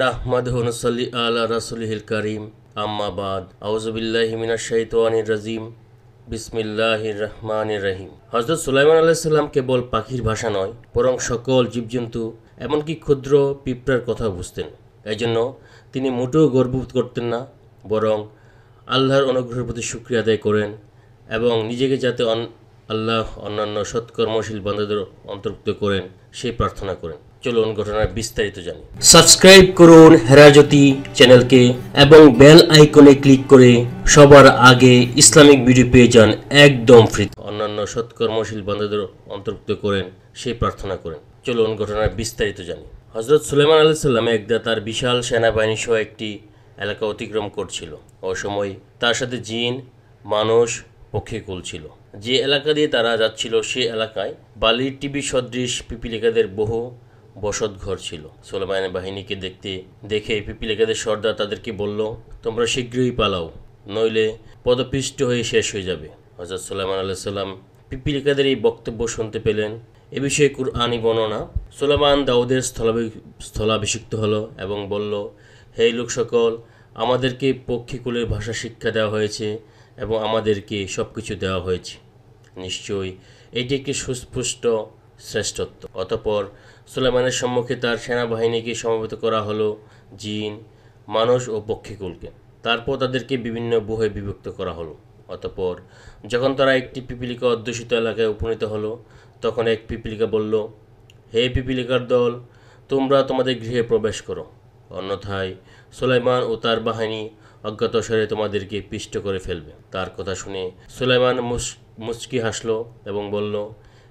নাহমাদুনসল্লি আলা রাসুলহিল করিম আম্মাবাদ আউজবিল্লাহ মিনাশ শাইতানির রাজিম বিসমিল্লাহির রহমানির রহিম হজরত সুলাইমান আলাইসাল্লাম কেবল পাখির ভাষা নয়, বরং সকল জীবজন্তু, এমনকি ক্ষুদ্র পিঁপড়ার কথা বুঝতেন। এই জন্য তিনি মোটেও গর্ববোধ করতেন না, বরং আল্লাহর অনুগ্রহের প্রতি শুক্রিয়া আদায় করেন এবং নিজেকে যাতে আল্লাহ অন্যান্য সৎকর্মশীল বান্ধবদের অন্তর্ভুক্ত করেন, সেই প্রার্থনা করেন। চলুন ঘটনার বিস্তারিত জানি। সাবস্ক্রাইব করুন হেরাজতি চ্যানেলকে এবং বেল আইকনে ক্লিক করে সবার আগে ইসলামিক ভিডিও পেয়ে যান একদম ফ্রি অন্যান্য সৎকর্মশীল বান্ধবদের অন্তর্ভুক্ত করেন সেই প্রার্থনা করেন। চলুন ঘটনার বিস্তারিত জানি। হজরত সুলেমান আলাহ সাল্লাম একদা তার বিশাল সেনাবাহিনী সহ একটি এলাকা অতিক্রম করছিল। ও সময় তার সাথে জিন, মানুষ পক্ষীকুল ছিল। যে এলাকা দিয়ে তারা যাচ্ছিল সে এলাকায় বালির টিভি সদৃশ পিপিলিকাদের বহু বসত ঘর ছিল। সোলেমানের বাহিনীকে দেখতে, দেখে পিপিলিকাদের সর্দার তাদেরকে বলল, তোমরা শীঘ্রই পালাও, নইলে পদপিষ্ট হয়ে শেষ হয়ে যাবে। হজরত সোলেমান আল্লাহ সাল্লাম পিপিলিকাদের এই বক্তব্য শুনতে পেলেন। এ বিষয়ে কুরআনি বর্ণনা। সোলেমান দাউদের স্থলাভি- স্থলাভিষিক্ত হলো এবং বলল, হে লোক সকল, আমাদেরকে পক্ষীকুলের ভাষা শিক্ষা দেওয়া হয়েছে এবং আমাদেরকে সব কিছু দেওয়া হয়েছে। নিশ্চয়ই এটি একটি সুস্পষ্ট শ্রেষ্ঠত্ব। অতপর সুলেমানের সম্মুখে তার সেনাবাহিনীকে সমবেত করা হলো জিন, মানুষ ও পক্ষীকুলকে। তারপর তাদেরকে বিভিন্ন বুহে বিভক্ত করা হলো। অতপর যখন তারা একটি পিপিলিকা অধ্যুষিত এলাকায় উপনীত হলো, তখন এক পিপিলিকা বলল, হে পিপিলিকার দল, তোমরা তোমাদের গৃহে প্রবেশ করো। অন্যথায় সুলাইমান ও তার বাহিনী অজ্ঞাতসারে তোমাদেরকে পিষ্ট করে ফেলবে। তার কথা শুনে সুলাইমান মুস- মুচকি হাসলো এবং বলল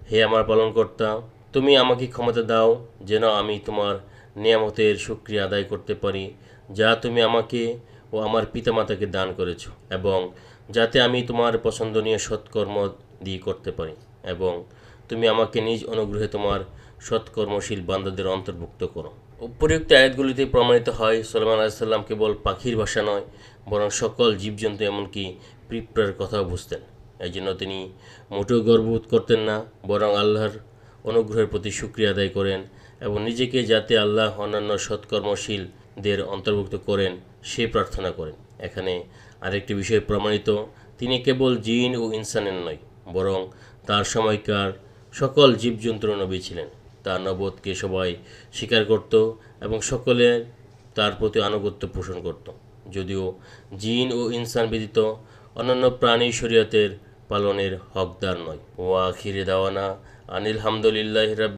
হে আমার পালনকর্তা, তুমি আমাকে ক্ষমতা দাও যেন আমি তোমার নিয়ামতের সুক্রিয়া আদায় করতে পারি, যা তুমি আমাকে ও আমার পিতামাতাকে দান করেছ, এবং যাতে আমি তোমার পছন্দনীয় সৎকর্ম দিয়ে করতে পারি, এবং তুমি আমাকে নিজ অনুগ্রহে তোমার সৎকর্মশীল বান্দাদের অন্তর্ভুক্ত করো। উপরিউক্ত আয়াতগুলিতে প্রমাণিত হয় সলমান আলাইসাল্লাম কেবল পাখির ভাষা নয়, বরং সকল জীবজন্তু এমনকি পিঁপড়ার কথাও বুঝতেন। এই জন্য তিনি মোটেও গর্ববোধ করতেন না, বরং আল্লাহর অনুগ্রহের প্রতি শুক্রিয়া আদায় করেন এবং নিজেকে যাতে আল্লাহ অন্যান্য সৎকর্মশীলদের অন্তর্ভুক্ত করেন, সে প্রার্থনা করেন। এখানে আরেকটি বিষয় প্রমাণিত, তিনি কেবল জিন ও ইনসানের নয়, বরং তার সময়কার সকল জীবজন্তুর নবী ছিলেন। তার নবদকে সবাই স্বীকার করত এবং সকলে তার প্রতি আনুগত্য পোষণ করত। যদিও জিন ও ইনসান ব্যতীত অন্যান্য প্রাণী শরীয়তের পালনের হকদার নয়। ও আখিরে দাওয়ানা আনিল হামদুলিল্লাহ